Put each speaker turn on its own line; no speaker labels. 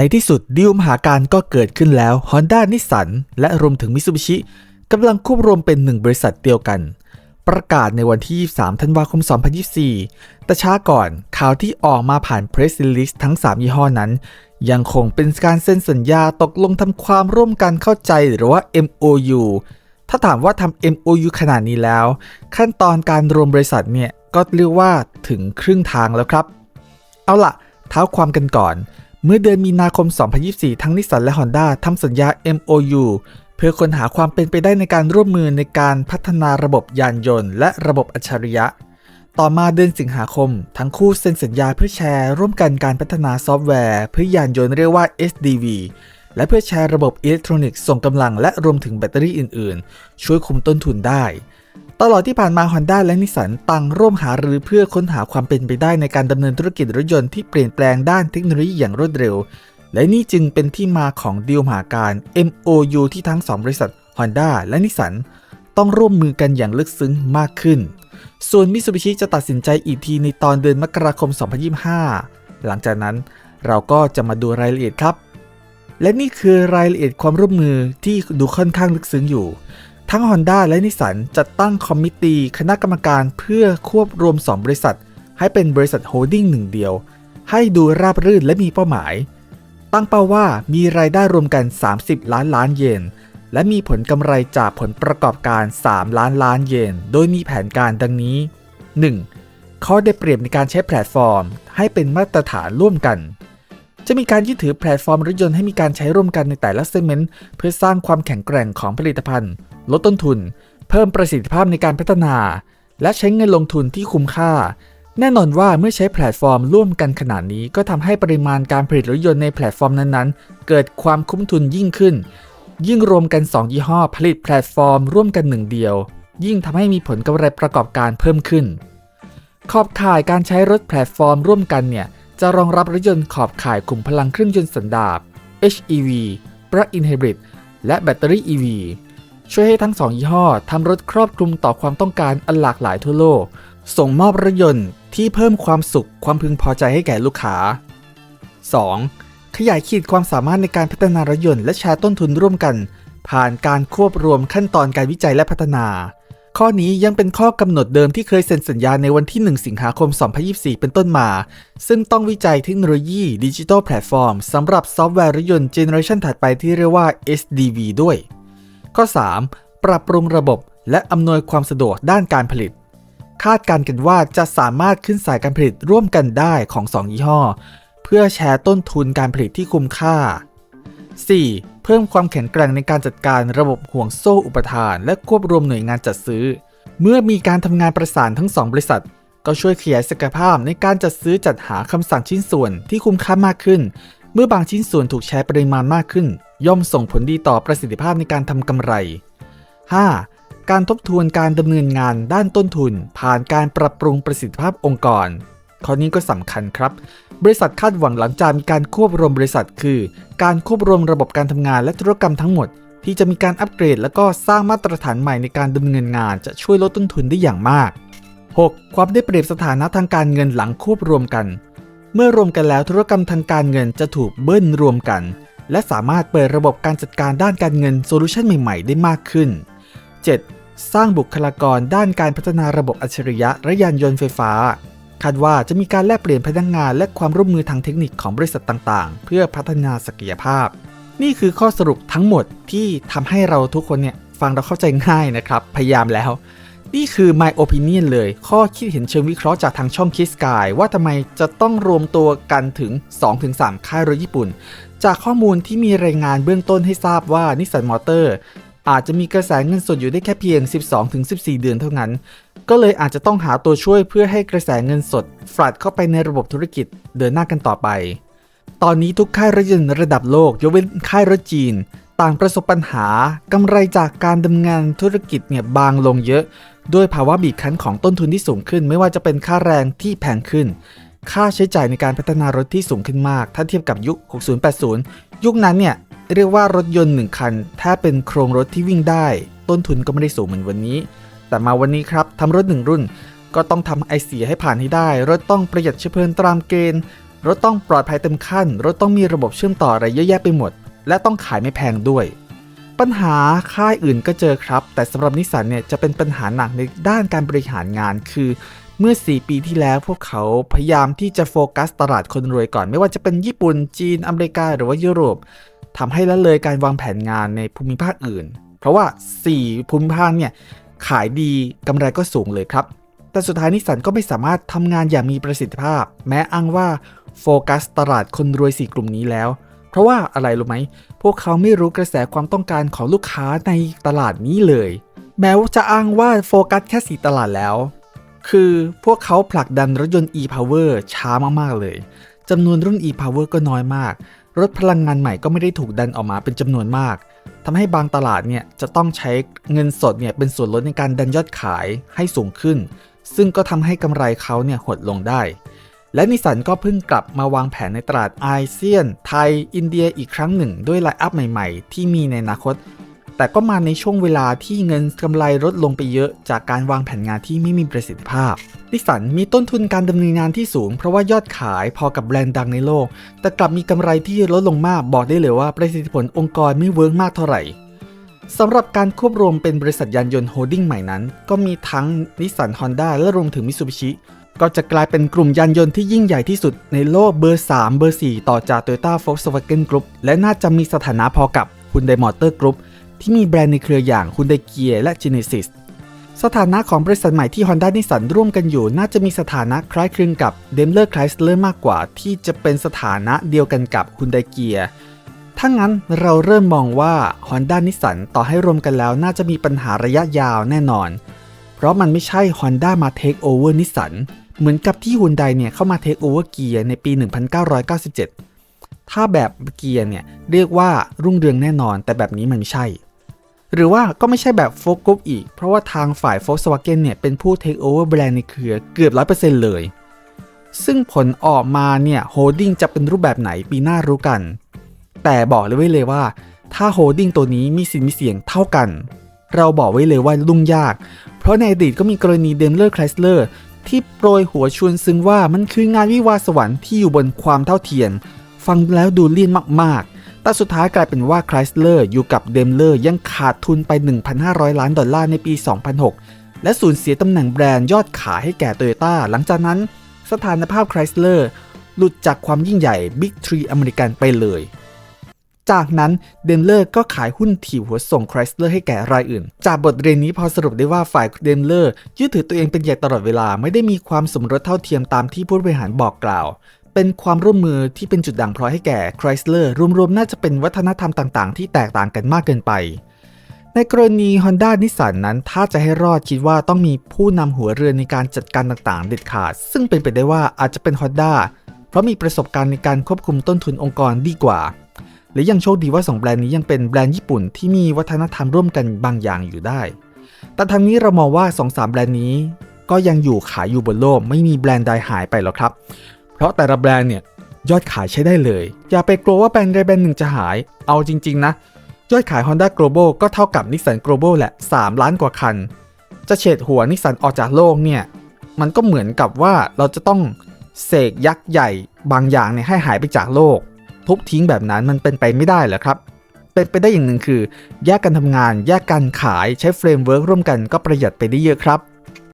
ในที่สุดดีลมหาการก็เกิดขึ้นแล้ว Honda นิสสันและรวมถึง Mitsubishi กำลังควบรวมเป็นหนึ่งบริษัทเดียวกัน ประกาศในวันที่ 23 ธันวาคม 2024 แต่ช้าก่อนข่าวที่ออกมาผ่าน Press Release ทั้ง 3 ยี่ห้อนั้น ยังคงเป็นการเซ็นสัญญาตกลงทำความร่วมกันเข้าใจหรือว่า MOU ถ้าถามว่าทำ MOU ขนาดนี้แล้ว ขั้นตอนการรวมบริษัทเนี่ยก็เรียกว่าถึงครึ่งทางแล้วครับ เอาล่ะเท้าความกันก่อน เมื่อเดือนมีนาคม 2024 ทั้งนิสสันและ Honda ทำสัญญา MOU เพื่อค้นหาความเป็นไปได้ในการร่วมมือในการพัฒนาระบบยานยนต์ และระบบอัจฉริยะ ต่อมาเดือนสิงหาคม ทั้งคู่เซ็นสัญญาเพื่อแชร์ร่วมกันการพัฒนาซอฟต์แวร์เพื่อยานยนต์เรียกว่า SDV และเพื่อแชร์ระบบอิเล็กทรอนิกส์ส่งกำลังและรวมถึงแบตเตอรี่อื่น ๆ ช่วยคุมต้นทุนได้ ตลอดที่ผ่านมา Honda และนิสสันต่างร่วมหารือเพื่อค้นหาความเป็นไปได้ในการดำเนินธุรกิจรถยนต์ที่เปลี่ยนแปลงด้านเทคโนโลยีอย่างรวดเร็ว และนี่จึงเป็นที่มาของดีลมหาการ MOU ที่ทั้ง 2 บริษัท Honda และนิสสันต้องร่วมมือกันอย่างลึกซึ้งมากขึ้น ส่วนมิ t ซูบิชิจะตัดสินใจอีกทีในตอนเดือนมกราคม 2025 หลังจากนั้นเราก็จะมาดูรายละเอียดครับ และนี่คือรายละเอียดความร่วมมือที่ดูค่อนข้างลึกซึ้งอยู่ ทั้ง Honda และนิสสันจะตั้งคอมมิตี้คณะกรรมการเพื่อควบรวม 2 บริษัท ให้เป็นบริษัทโฮลดิ้งหนึ่งเดียว ให้ดูราบรื่นและมีเป้าหมาย ตั้งเป้าว่ามีรายได้รวมกัน 30 ล้านล้านเยน และมีผลกำไรจากผลประกอบการ 3 ล้านล้านเยน โดยมีแผนการดังนี้ 1. ข้อได้เปรียบในการใช้แพลตฟอร์ม ให้เป็นมาตรฐานร่วมกันจะมีการยึดถือแพลตฟอร์มรถยนต์ให้มีการใช้ร่วมกันในแต่ละเซกเมนต์เพื่อสร้างความแข็งแกร่งของผลิตภัณฑ์ ลดต้นทุน เพิ่มประสิทธิภาพในการพัฒนา และใช้เงินลงทุนที่คุ้มค่า แน่นอนว่าเมื่อใช้แพลตฟอร์มร่วมกันขนาดนี้ ก็ทำให้ปริมาณการผลิตรถยนต์ในแพลตฟอร์มนั้นๆ เกิดความคุ้มทุนยิ่งขึ้น ยิ่งรวมกัน 2 ยี่ห้อผลิตแพลตฟอร์ม ร่วมกันหนึ่งเดียว ยิ่งทำให้มีผลกำไรประกอบการเพิ่มขึ้น ขอบข่ายการใช้รถแพลตฟอร์ม ร่วมกันเนี่ยจะรองรับรถยนต์ขอบข่ายกลุ่มพลังเครื่องยนต์สันดาป HEV Plug-in Hybrid และแบตเตอรี่ EV ช่วยให้ทั้งสองยี่ห้อทำรถครอบคลุมต่อความต้องการอันหลากหลายทั่วโลก ส่งมอบรถยนต์ที่เพิ่มความสุขความพึงพอใจให้แก่ลูกค้า 2. ขยายขีดความสามารถในการพัฒนารถยนต์และแชร์ต้นทุนร่วมกัน ผ่านการควบรวมขั้นตอนการวิจัยและพัฒนา ข้อนี้ยังเป็นข้อกำหนดเดิมที่เคยเซ็นสัญญาในวันที่ 1 สิงหาคม 2024 เป็นต้นมา ซึ่งต้องวิจัยเทคโนโลยีดิจิทัลแพลตฟอร์มสำหรับซอฟต์แวร์รถยนต์เจเนอเรชันถัดไปที่เรียกว่า SDV ด้วย ข้อ 3. ปรับปรุงระบบและอำนวยความสะดวกด้านการผลิต คาดการณ์กันว่าจะสามารถขึ้นสายการผลิตร่วมกันได้ของ 2 ยี่ห้อ เพื่อแชร์ต้นทุนการผลิตที่คุ้มค่า 4. เพิ่มความแข็งแกร่งในการจัดการระบบห่วงโซ่อุปทาน และควบรวมหน่วยงานจัดซื้อ เมื่อมีการทำงานประสานทั้ง 2 บริษัท ก็ช่วยขยายศักยภาพในการจัดซื้อจัดหาคำสั่งชิ้นส่วนที่คุ้มค่ามากขึ้น เมื่อบางชิ้นส่วนถูกแชร์ปริมาณมากขึ้น ย่อมส่งผลดีต่อประสิทธิภาพในการทำกำไร 5. การทบทวนการดำเนินงานด้านต้นทุน ผ่านการปรับปรุงประสิทธิภาพองค์กร ข้อนี้ก็สำคัญครับ บริษัทคาดหวังหลังจากมีการควบรวมบริษัท คือ การควบรวมระบบการทำงานและธุรกรรมทั้งหมด ที่จะมีการอัปเกรด และก็สร้างมาตรฐานใหม่ในการดำเนินงาน จะช่วยลดต้นทุนได้อย่างมาก 6. ความได้เปรียบสถานะทางการเงินหลังควบรวมกัน เมื่อรวมกันแล้วธุรกรรมทางการเงินจะถูกเบิ้ลรวมกัน และสามารถเปิดระบบการจัดการด้านการเงินโซลูชันใหม่ ๆ ได้มากขึ้น 7. สร้างบุคลากรด้านการพัฒนาระบบอัจฉริยะและยานยนต์ไฟฟ้า คาดว่าจะมีการแลกเปลี่ยนพนักงงานและความร่วมมือทางเทคนิคของบริษัทต่างๆ เพื่อพัฒนาศักยภาพ นี่คือข้อสรุปทั้งหมดที่ทำให้เราทุกคนเนี่ยฟังเราเข้าใจง่ายนะครับ พยายามแล้ว นี่คือ my opinion เลย ข้อคิดเห็นเชิงวิเคราะห์จากทางช่องคิสกายว่าทำไมจะต้องรวมตัวกันถึง 2-3 ค่ายรถญี่ปุ่น จากข้อมูลที่มีรายงานเบื้องต้นให้ทราบว่านิสสันมอเตอร์อาจจะมีกระแสเงินสดอยู่ได้แค่เพียง 12-14 เดือนเท่านั้น ก็เลยอาจจะต้องหาตัวช่วยเพื่อให้กระแสเงินสดฟลัดเข้าไปในระบบธุรกิจเดินหน้ากันต่อไป ตอนนี้ทุกค่ายรถยนต์ระดับโลกยกเว้นค่ายรถจีน ต่างประสบปัญหากำไรจากการดำเนินงานธุรกิจเนี่ยบางลงเยอะ ด้วยภาวะบีบคั้นของต้นทุนที่สูงขึ้น ไม่ว่าจะเป็นค่าแรงที่แพงขึ้น ค่าใช้จ่ายในการพัฒนารถที่สูงขึ้นมาก ถ้าเทียบกับยุค 60-80 ยุคนั้นเนี่ยเรียกว่ารถยนต์หนึ่งคัน ถ้าเป็นโครงรถที่วิ่งได้ ต้นทุนก็ไม่ได้สูงเหมือนวันนี้ แต่มาวันนี้ครับทำรถหนึ่งรุ่น ก็ต้องทำไอเสียให้ผ่านให้ได้ รถต้องประหยัดเชื้อเพลิงตามเกณฑ์ รถต้องปลอดภัยเต็มขั้น รถต้องมีระบบเชื่อมต่ออะไรเยอะแยะไปหมด และต้องขายไม่แพงด้วย ปัญหาค่ายอื่นก็เจอครับ แต่สำหรับนิสสันเนี่ยจะเป็นปัญหาหนักในด้านการบริหารงานคือเมื่อ 4 ปีที่แล้วพวกเขาพยายามที่จะโฟกัสตลาดคนรวยก่อน ไม่ว่าจะเป็นญี่ปุ่น จีน อเมริกา หรือว่ายุโรปทำให้ละเลยการวางแผนงานในภูมิภาคอื่น เพราะว่า 4 ภูมิภาคเนี่ยขายดีกำไรก็สูงเลยครับ แต่สุดท้ายนิสสันก็ไม่สามารถทำงานอย่างมีประสิทธิภาพ แม้อ้างว่าโฟกัสตลาดคนรวย 4 กลุ่มนี้แล้ว ราะว่าอะไรรู้ไหม พวกเขาไม่รู้กระแสความต้องการของลูกค้าในตลาดนี้เลย แม้ว่าจะอ้างว่าโฟกัสแค่สีตลาดแล้ว คือพวกเขาผลักดันรถยนต์ e-power ช้ามากๆเลยจำนวนรุ่น e-power ก็น้อยมาก รถพลังงานใหม่ก็ไม่ได้ถูกดันออกมาเป็นจำนวนมากทำให้บางตลาดเนี่ยจะต้องใช้เงินสดเนี่ยเป็นส่วนลดในการดันยอดขายให้สูงขึ้น ซึ่งก็ทำให้กำไรเขาเนี่ยหดลงได้ และนิสันก็เพิ่งกลับมาวางแผนในตลาดอาเซียน ไทย อินเดียอีกครั้งหนึ่งด้วยไลน์อัพใหม่ๆ ที่มีในอนาคต แต่ก็มาในช่วงเวลาที่เงินกำไรลดลงไปเยอะจากการวางแผนงานที่ไม่มีประสิทธิภาพ นิสันมีต้นทุนการดำเนินงานที่สูง เพราะว่ายอดขายพอกับแบรนด์ดังในโลก แต่กลับมีกำไรที่ลดลงมากบอกได้เลยว่าประสิทธิผลองค์กรไม่เวิร์กมากเท่าไหร่สำหรับการควบรวมเป็นบริษัทยานยนต์โฮลดิ้งใหม่นั้น ก็มีทั้งนิสสันฮอนด้าและรวมถึงมิ t ซูบิชิ ก็จะกลายเป็นกลุ่มยานยนต์ที่ยิ่งใหญ่ที่สุดในโลกเบอร์ 3 เบอร์ 4 ต่อจาก Toyota Volkswagen Group และน่าจะมีสถานะพอกับ Hyundai Motor Group ที่มีแบรนด์ในเครืออย่าง Hyundai Gear และ Genesis สถานะของบริษัทใหม่ที่ Honda นิสันร่วมกันอยู่ น่าจะมีสถานะคล้ายคลึงกับ Daimler Chrysler มากกว่า ที่จะเป็นสถานะเดียวกันกับ Hyundai Gear ถ้างั้นเราเริ่มมองว่า Honda นิสันต่อให้รวมกันแล้วน่าจะมีปัญหาระยะยาวแน่นอน เพราะมันไม่ใช่ Honda มา Take Over นิสสัน เหมือนกับที่ Hyundai เนี่ยเข้ามา Take Over เกียร์ในปี 1997 ถ้าแบบเกียร์เนี่ยเรียกว่ารุ่งเรืองแน่นอน แต่แบบนี้มันไม่ใช่ หรือว่าก็ไม่ใช่แบบโฟกุ๊อีก เพราะว่าทางฝ่าย Volkswagen เนี่ยเป็นผู้ Take Over แบรนด์ในเครือเกือบ 100%เลย ซึ่งผลออกมาเนี่ยโฮดดิ้งจะเป็นรูปแบบไหนปีหน้ารู้กัน แต่บอกเลยไว้เลยว่า ถ้าโฮดดิ้งตัวนี้มีสินมีเสียงเท่ากันเราบอกไว้เลยว่าลุ่งยาก เพราะในอดีตก็มีกรณีเดมเลอร์ไคลสเลอร์ ที่โปรยหัวชวนซึ้งว่ามันคืองานวิวาสวรรค์ที่อยู่บนความเท่าเทียม ฟังแล้วดูเลี่ยนมากๆ แต่สุดท้ายกลายเป็นว่าไคลสเลอร์อยู่กับเดมเลอร์ยังขาดทุนไป 1,500 ล้านดอลลาร์ในปี 2006 และสูญเสียตำแหน่งแบรนด์ยอดขายให้แก่โตโยต้าหลังจากนั้น สถานภาพไคลสเลอร์หลุดจากความยิ่งใหญ่บิ๊กทรีอเมริกันไปเลย จากนั้นเดมเลอร์ก็ขายหุ้นถีบหัวส่งไครสเลอร์ให้แก่รายอื่น จากบทเรียนนี้พอสรุปได้ว่าฝ่ายเดมเลอร์ยึดถือตัวเองเป็นใหญ่ตลอดเวลาไม่ได้มีความสมรสเท่าเทียมตามที่ผู้บริหารบอกกล่าวเป็นความร่วมมือที่เป็นจุดด่างพร้อยให้แก่ไครสเลอร์รวมๆ น่าจะเป็นวัฒนธรรมต่างๆ ที่แตกต่างกันมากเกินไป ในกรณี Honda นิสสันนั้น ถ้าจะให้รอดคิดว่าต้องมีผู้นำหัวเรือในการจัดการต่างๆ เด็ดขาด ซึ่งเป็นไปได้ว่าอาจจะเป็น Honda เพราะมีประสบการณ์ในการควบคุมต้นทุนองค์กรดีกว่า และยังโชคดีว่า 2 แบรนด์นี้ยังเป็นแบรนด์ญี่ปุ่นที่มีวัฒนธรรมร่วมกันบางอย่างอยู่ได้ แต่ทางนี้เรามองว่า 2-3 แบรนด์นี้ ก็ยังอยู่ขายอยู่บนโลก ไม่มีแบรนด์ใดหายไปหรอกครับ เพราะแต่ละแบรนด์เนี่ยยอดขายใช้ได้เลย อย่าไปกลัวว่าแบรนด์ใดแบรนด์หนึ่งจะหาย เอาจริง ๆ นะ ยอดขาย Honda Global ก็เท่ากับ Nissan Global แหละ 3 ล้านกว่าคัน จะเฉดหัวนิสสันออกจากโลกเนี่ย มันก็เหมือนกับว่าเราจะต้องเสกยักษ์ใหญ่บางอย่างเนี่ยให้หายไปจากโลก ทุบทิ้งแบบนั้นมันเป็นไปไม่ได้เหรอครับ เป็นไปได้อย่างหนึ่งคือ แยกกันทำงาน แยกกันขายใช้เฟรมเวิร์กร่วมกันก็ประหยัดไปได้เยอะครับ